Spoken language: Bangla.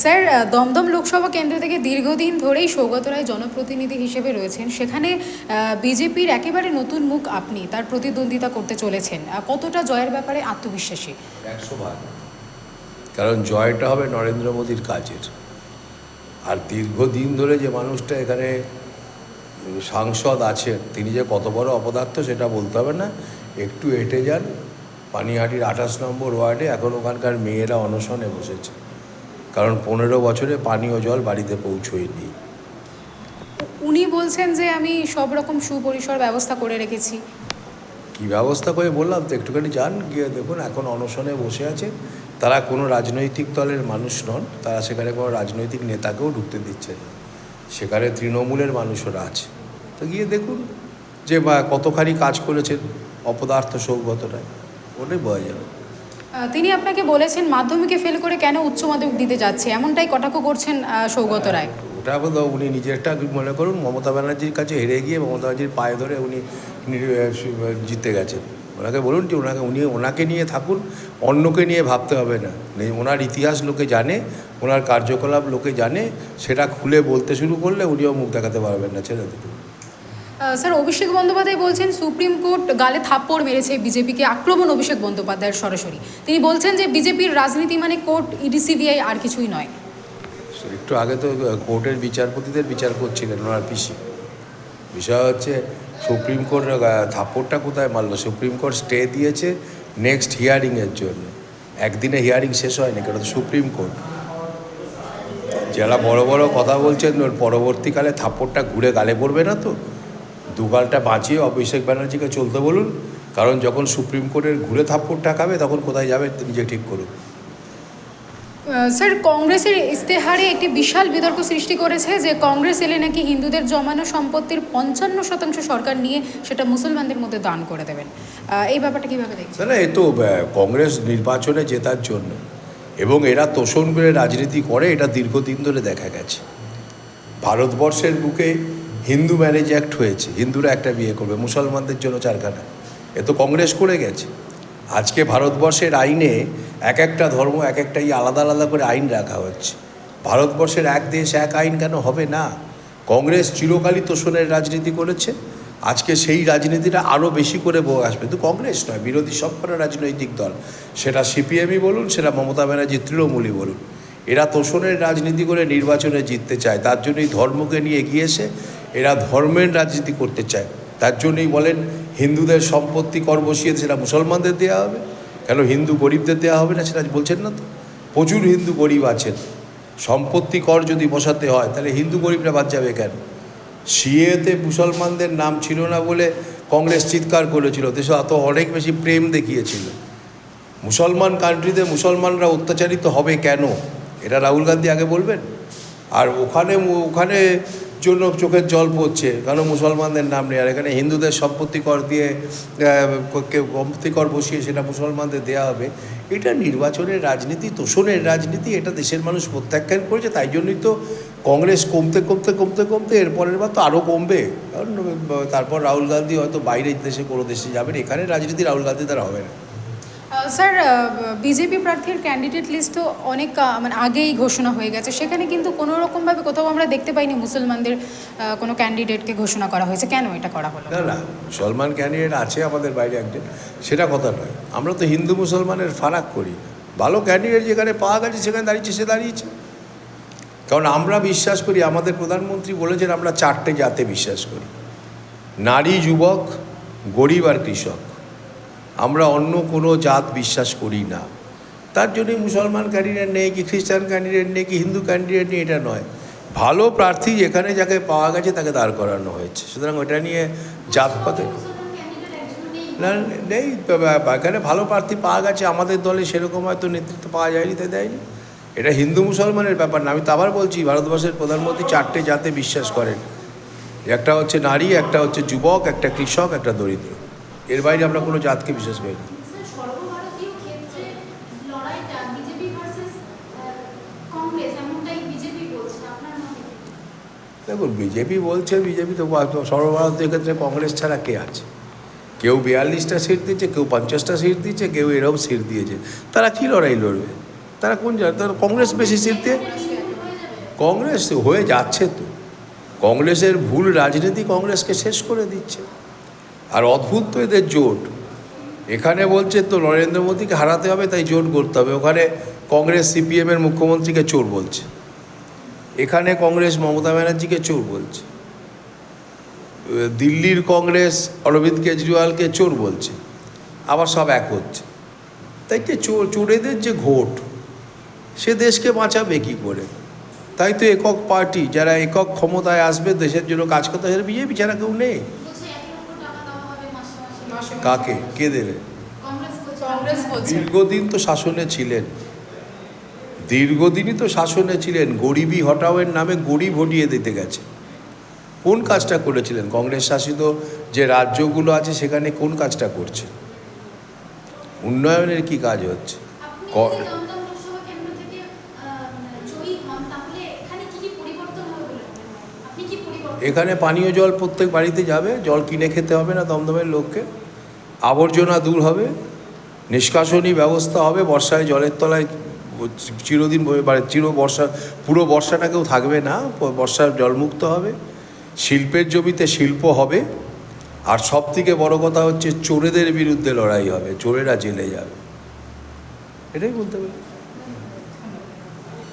স্যার দমদম লোকসভা কেন্দ্র থেকে দীর্ঘদিন ধরেই সৌগত রায় জনপ্রতিনিধি হিসেবে রয়েছেন। সেখানে বিজেপির একেবারে নতুন মুখ আপনি, তার প্রতিদ্বন্দ্বিতা করতে চলেছেন। কতটা জয়ের ব্যাপারে আত্মবিশ্বাসী? কারণ জয়টা হবে নরেন্দ্র মোদীর কাজের। আর দীর্ঘদিন ধরে যে মানুষটা এখানে সাংসদ আছেন, তিনি যে কত বড় অপদার্থ সেটা বলতে হবে না। একটু হেঁটে যান, পানিহাটির আঠাশ নম্বর ওয়ার্ডে এখন ওখানকার মেয়েরা অনশনে বসেছে। কারণ পনেরো বছরে পানীয় জল বাড়িতে পৌঁছয়নি। উনি বলছেন যে আমি সব রকম সুপরিসর ব্যবস্থা করে রেখেছি। কী ব্যবস্থা করে বললাম তো একটুখানি যান গিয়ে দেখুন এখন অনশনে বসে আছে। তারা কোনো রাজনৈতিক দলের মানুষ নন তারা সেখানে কোনো রাজনৈতিক নেতাকেও ঢুকতে দিচ্ছে না। সেখানে তৃণমূলের মানুষরা আছে। তো গিয়ে দেখুন যে বা কতখানি কাজ করেছেন অপদার্থ সৌগত রায় ওটাই বোঝা যাবে। তিনি আপনাকে বলেছেন মাধ্যমিকে ফেল করে কেন উচ্চ মাধ্যমিক দিতে যাচ্ছে? এমনটাই কটাক্ষ করছেন সৌগত রায়। ওটা বোধ হয় উনি নিজেরটা মনে করুন মমতা ব্যানার্জির কাছে হেরে গিয়ে মমতা ব্যানার্জির পায়ে ধরে উনি জিতে গেছেন। ওনাকে বলুন যে ওনাকে উনি ওনাকে নিয়ে থাকুন অন্যকে নিয়ে ভাবতে হবে না। ওনার ইতিহাস লোকে জানে ওনার কার্যকলাপ লোকে জানে সেটা খুলে বলতে শুরু করলে উনিও মুখ দেখাতে পারবেন না ছেড়ে আহ, স্যার, অভিষেক বন্দ্যোপাধ্যায় বলছেন সুপ্রিম কোর্ট গালে থাপ্পড় মেরেছে বিজেপিকে, আক্রমণ অভিষেক বন্দ্যোপাধ্যায়ের সরাসরি। তিনি বলছেন যে বিজেপির রাজনীতি মানে কোর্ট, ইডি, সিবিআই আর কিছুই নয়। একটু আগে তো কোর্টের বিচারপতিদের বিচার করছিলেন ওনার পিসি। বিষয় হচ্ছে, সুপ্রিম কোর্ট থাপ্পড়টা কোথায় মারলো? সুপ্রিম কোর্ট স্টে দিয়েছে নেক্সট হিয়ারিংয়ের জন্য। একদিনে হিয়ারিং শেষ হয়নি, কারণ সুপ্রিম কোর্ট। যারা বড় বড় কথা বলছেন পরবর্তীকালে থাপ্পড়টা ঘুরে গালে পড়বে না তো? দুগালটা বাঁচিয়ে অভিষেক ব্যানার্জিকে চলতে বলুন কারণ যখন সুপ্রিম কোর্টের ঘুরে থাপ্পড়টা খাবে তখন কোথায় যাবে নিজে ঠিক করুন। স্যার কংগ্রেসের ইস্তেহারে একটি বিশাল বিতর্ক সৃষ্টি করেছে যে কংগ্রেস এলে নাকি হিন্দুদের জমানো সম্পত্তির পঞ্চান্ন শতাংশ সরকার নিয়ে সেটা মুসলমানদের মধ্যে দান করে দেবেন। এই ব্যাপারটা কীভাবে দেখছেন? না এ তো কংগ্রেস নির্বাচনে জেতার জন্য এবং এরা তোষণ করে রাজনীতি করে এটা দীর্ঘদিন ধরে দেখা গেছে। ভারতবর্ষের বুকে হিন্দু ম্যারেজ অ্যাক্ট হয়েছে, হিন্দুরা একটা বিয়ে করবে, মুসলমানদের জন্য চারখানা। এ তো কংগ্রেস করে গেছে। আজকে ভারতবর্ষের আইনে এক একটা ধর্ম, এক একটাই আলাদা আলাদা করে আইন রাখা হচ্ছে। ভারতবর্ষের এক দেশ, এক আইন কেন হবে না? কংগ্রেস চিরকালই তোষণের রাজনীতি করেছে। আজকে সেই রাজনীতিটা আরও বেশি করে বয়ে আসবে। কিন্তু কংগ্রেস নয়, বিরোধী সবকটা রাজনৈতিক দল। সেটা সিপিএমই বলুন, সেটা মমতা ব্যানার্জি, তৃণমূলই বলুন। এরা তোষণের রাজনীতি করে নির্বাচনে জিততে চায়, তার জন্যই ধর্মকে নিয়ে গিয়েছে এরা ধর্মের রাজনীতি করতে চায়। তার জন্যই বলেন, হিন্দুদের সম্পত্তি কর বসিয়ে সেটা মুসলমানদের দেওয়া হবে। কেন হিন্দু গরিবদের দেওয়া হবে না সেটা বলছেন না তো? প্রচুর হিন্দু গরিব আছেন। সম্পত্তি কর যদি বসাতে হয়, তাহলে হিন্দু গরিবরা বাদ যাবে কেন? সিএতে মুসলমানদের নাম ছিল না বলে কংগ্রেস চিৎকার করেছিল দেশে এত অনেক বেশি প্রেম দেখিয়েছিল। মুসলমান কান্ট্রিতে মুসলমানরা অত্যাচারিত হবে কেন? এটা রাহুল গান্ধী আগে বলবেন। আর ওখানে ওখানে জন্য চোখের জল পড়ছে, কারণ মুসলমানদের নাম নেই। আর এখানে হিন্দুদের সম্পত্তি কর দিয়ে কেউ সম্পত্তি কর বসিয়ে সেটা মুসলমানদের দেওয়া হবে। এটা নির্বাচনের রাজনীতি, তোষণের রাজনীতি, এটা দেশের মানুষ প্রত্যাখ্যান করেছে, তাই জন্যই তো কংগ্রেস কমতে কমতে কমতে কমতে এরপরের বার তো আরও কমবে। কারণ তারপর রাহুল গান্ধী হয়তো বাইরের দেশে, কোনো দেশে যাবেন, এখানে রাজনীতি রাহুল গান্ধী দ্বারা হবে না। স্যার বিজেপি প্রার্থীর ক্যান্ডিডেট লিস্ট তো অনেক মানে আগেই ঘোষণা হয়ে গেছে। সেখানে কিন্তু কোনো রকমভাবে কোথাও আমরা দেখতে পাইনি মুসলমানদের কোনো ক্যান্ডিডেটকে ঘোষণা করা হয়েছে। কেন এটা করা হলো? না না, মুসলমান ক্যান্ডিডেট আছে আমাদের বাইরে একজন, সেটা কথা নয়। আমরা তো হিন্দু মুসলমানের ফারাক করি ভালো ক্যান্ডিডেট যেখানে পাওয়া গেছে, সেখানে দাঁড়িয়েছে, সে দাঁড়িয়েছে। কারণ আমরা বিশ্বাস করি, আমাদের প্রধানমন্ত্রী বলেছেন, আমরা চারটে জাতে বিশ্বাস করি। নারী, যুবক, গরিব আর কৃষক। আমরা অন্য কোনো জাত বিশ্বাস করি না। তার জন্যই মুসলমান ক্যান্ডিডেট নেই, কি খ্রিস্টান ক্যান্ডিডেট নেই, কি হিন্দু ক্যান্ডিডেট নেই, এটা নয়। ভালো প্রার্থী যেখানে যাকে পাওয়া গেছে তাকে দাঁড় করানো হয়েছে। সুতরাং ওটা নিয়ে জাতপাতে না, নেই। এখানে ভালো প্রার্থী পাওয়া গেছে, আমাদের দলে সেরকম হয়তো নেতৃত্ব পাওয়া যায়নি, তাই দেয়নি। এটা হিন্দু মুসলমানের ব্যাপার না। আমি তো আবার বলছি, ভারতবর্ষের প্রধানমন্ত্রী চারটে জাতে বিশ্বাস করেন। একটা হচ্ছে নারী, একটা হচ্ছে যুবক, একটা কৃষক, একটা দরিদ্র। এর বাইরে আমরা কোনো জাতকে বিশ্বাস করি না? দেখুন বিজেপি বলছে বিজেপি তো সর্বভারতীয় ক্ষেত্রে কংগ্রেস ছাড়া কে আছে? কেউ বিয়াল্লিশটা সিট দিচ্ছে কেউ পঞ্চাশটা সিট দিচ্ছে কেউ এরকম সিট দিয়েছে। তারা কী লড়াই লড়বে? তারা কোন তারা কংগ্রেস বেশি সিট দিয়ে কংগ্রেস হয়ে যাচ্ছে তো। কংগ্রেসের ভুল রাজনীতি কংগ্রেসকে শেষ করে দিচ্ছে। আর অদ্ভুত তো এদের জোট। এখানে বলছে তো নরেন্দ্র মোদীকে হারাতে হবে, তাই জোট করতে হবে। ওখানে কংগ্রেস সিপিএমের মুখ্যমন্ত্রীকে চোর বলছে। এখানে কংগ্রেস মমতা ব্যানার্জিকে চোর বলছে। দিল্লির কংগ্রেস অরবিন্দ কেজরিওয়ালকে চোর বলছে। আবার সব এক হচ্ছে। তাই যে চোর, চোরেদের যে ঘোট, সে দেশকে বাঁচাবে কী করে? তাই তো একক পার্টি, যারা একক ক্ষমতায় আসবে, দেশের জন্য কাজ করতে বিজেপি ছাড়া কেউ নেই বলছে এক লক্ষ টাকা দেওয়া হবে মাসে মাসে মাসে কাকে? কে দেবে? দীর্ঘদিন তো শাসনে ছিলেন। দীর্ঘদিনই তো শাসনে ছিলেন। গরিবী হটাওয়ের নামে গরিব হটিয়ে দিতে গেছে। কোন কাজটা করেছিলেন? কংগ্রেস শাসিত যে রাজ্যগুলো আছে সেখানে কোন কাজটা করছে? উন্নয়নের কি কাজ হচ্ছে? মনে এখানে পানীয় জল প্রত্যেক বাড়িতে যাবে। জল কিনে খেতে হবে না দমদমের লোককে। আবর্জনা দূর হবে, নিষ্কাশনী ব্যবস্থা হবে, বর্ষায় জলের তলায় চিরদিন মানে চির বর্ষা, পুরো বর্ষাটা কেউ থাকবে না বর্ষার জলমুক্ত হবে, শিল্পের জমিতে শিল্প হবে, আর সব থেকে বড় কথা হচ্ছে চোরেদের বিরুদ্ধে লড়াই হবে, চোরেরা জেলে যাবে। এটাই বলতে পারি।